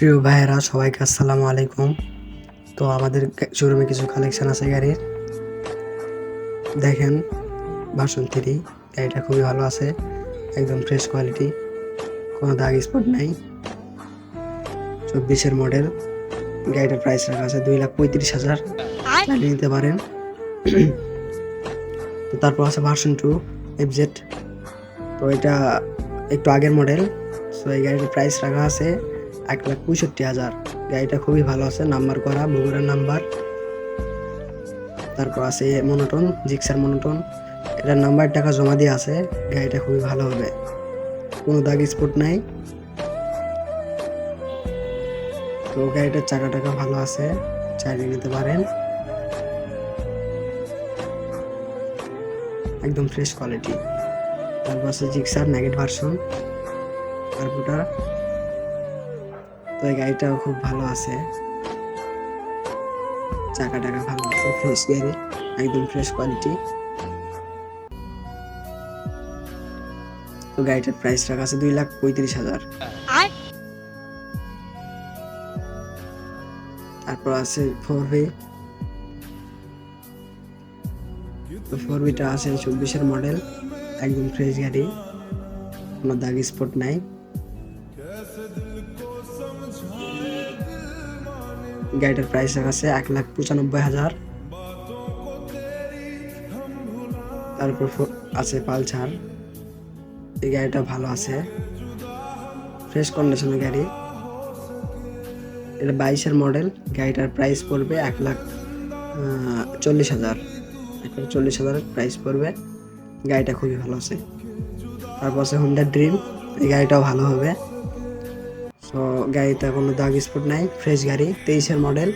প্রিয় ভাইয়েরা, সবাইকে আসসালামু আলাইকুম। তো আমাদের শোরুমে কিছু কালেকশন আছে গাড়ির। দেখেন ভার্সন থ্রি গাড়িটা খুবই ভালো আছে, একদম ফ্রেশ কোয়ালিটি কোনো দাগ স্পট নাই। চব্বিশের মডেল গাড়িটার প্রাইস রাখা আছে দুই লাখ পঁয়ত্রিশ হাজার। নিতে পারেন। তো তারপর আছে ভার্সন টু এফজেড তো এটা একটু আগের মডেল সো এই গাড়িটার প্রাইস রাখা আছে এক লাখ পঁয়ষট্টি হাজার। গাড়িটা খুবই ভালো আছে, নাম্বার করা বগুড়ার নাম্বার। তারপর আছে মনোটন, জিক্সার মনোটন। এটার নাম্বার টাকা জমা দিয়ে আছে, গাড়িটা খুবই ভালো হবে। কোনো দাগ স্পট নাই। তো গাড়িটার চাকা টাকা ভালো আছে চালিয়ে নিতে পারেন। একদম ফ্রেশ কোয়ালিটি তারপর আছে জিক্সার নেগেট ভার্সন তারপরটা তো এই গাড়িটাও খুব ভালো আছে। চাকা টাকা ভালো আছে ফ্রেশ গাড়ি একদম ফ্রেশ কোয়ালিটি তো গাড়িটার প্রাইস রাখা আছে দুই লাখ পঁয়ত্রিশ হাজার। তারপর আছে ফোর ভি ফোর ভিটা আছে চব্বিশের মডেল একদম ফ্রেশ গাড়ি। কোনো দাগ স্পট নাই। গাড়িটার প্রাইস আছে এক লাখ পঁচানব্বই হাজার। তারপর আছে পালসার। এই গাড়িটা ভালো আছে। ফ্রেশ কন্ডিশনের গাড়ি। এটা বাইশের মডেল গাড়িটার প্রাইস পড়বে এক লাখ চল্লিশ হাজার। এক লাখ চল্লিশ হাজারের প্রাইস পড়বে। গাড়িটা খুবই ভালো আছে। তারপর আছে হুন্ডা ড্রিম এই গাড়িটাও ভালো হবে। সো গাড়িতে কোনো দাগ স্পট নাই ফ্রেশ গাড়ি, তেইশের মডেল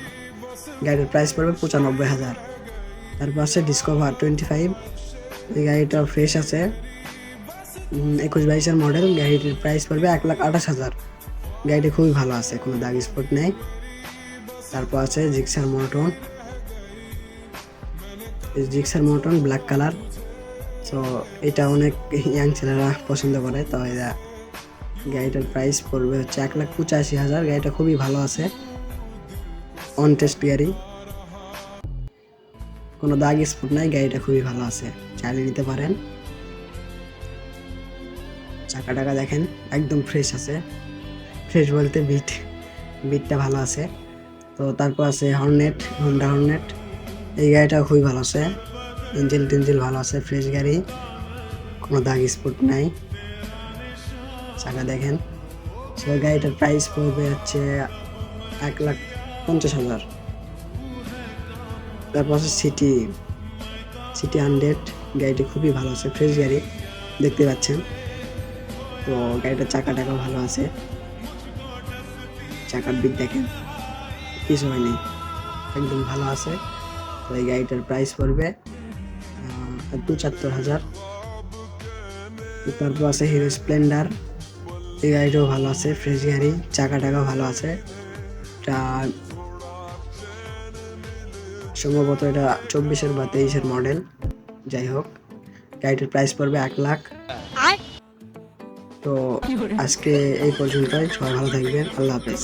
গাড়ির প্রাইস পড়বে পঁচানব্বই হাজার। তারপর আছে ডিসকভার টোয়েন্টি ফাইভ এই গাড়িটা ফ্রেশ আছে। একুশ বাইশের মডেল গাড়িটির প্রাইস পড়বে এক লাখ আঠাশ হাজার। গাড়িটি খুবই ভালো আছে, কোনো দাগ স্পট নেই। তারপর আছে Gixxer monotone Gixxer monotone black colour তো এটা অনেক ইয়াং ছেলেরা পছন্দ করে, তো এটা গাড়িটার প্রাইস পড়বে হচ্ছে এক লাখ পঁচাশি হাজার। গাড়িটা খুবই ভালো আছে। অন টেস্ট গাড়ি কোনো দাগ স্পট নাই, গাড়িটা খুবই ভালো আছে। চালিয়ে নিতে পারেন। চাকা টাকা দেখেন, একদম ফ্রেশ আছে। ফ্রেশ বলতে বিট বিটটা ভালো আছে। তো তারপর আছে হর্নেট হন্ডা হর্নেট এই গাড়িটাও খুবই ভালো আছে। ইঞ্জিন টিঞ্জিল ভালো আছে ফ্রেশ গাড়ি। কোনো দাগ স্পট নাই। চাকা দেখেন। সো গাড়িটার প্রাইস পড়বে হচ্ছে এক লাখ পঞ্চাশ হাজার। তারপর আছে সিটি সিটি হান্ড্রেড গাড়িটি খুবই ভালো আছে ফ্রেশ গাড়ি দেখতে পাচ্ছেন। তো গাড়িটার চাকা টাকা ভালো আছে। চাকার দিক দেখেন কিছু হয়নি একদম ভালো আছে। তো এই গাড়িটার প্রাইস পড়বে আহ, পঁচাত্তর হাজার। তারপর আছে হিরো স্প্লেন্ডার এই গাড়িটাও ভালো আছে ফ্রেশ গাড়ি চাকা টাকা ভালো আছে। এটা সম্ভবত এটা চব্বিশের বা তেইশের মডেল যাই হোক গাড়িটার প্রাইস পড়বে এক লাখ। তো আজকে এই পর্যন্তই সবাই ভালো থাকবেন আল্লাহ হাফেজ।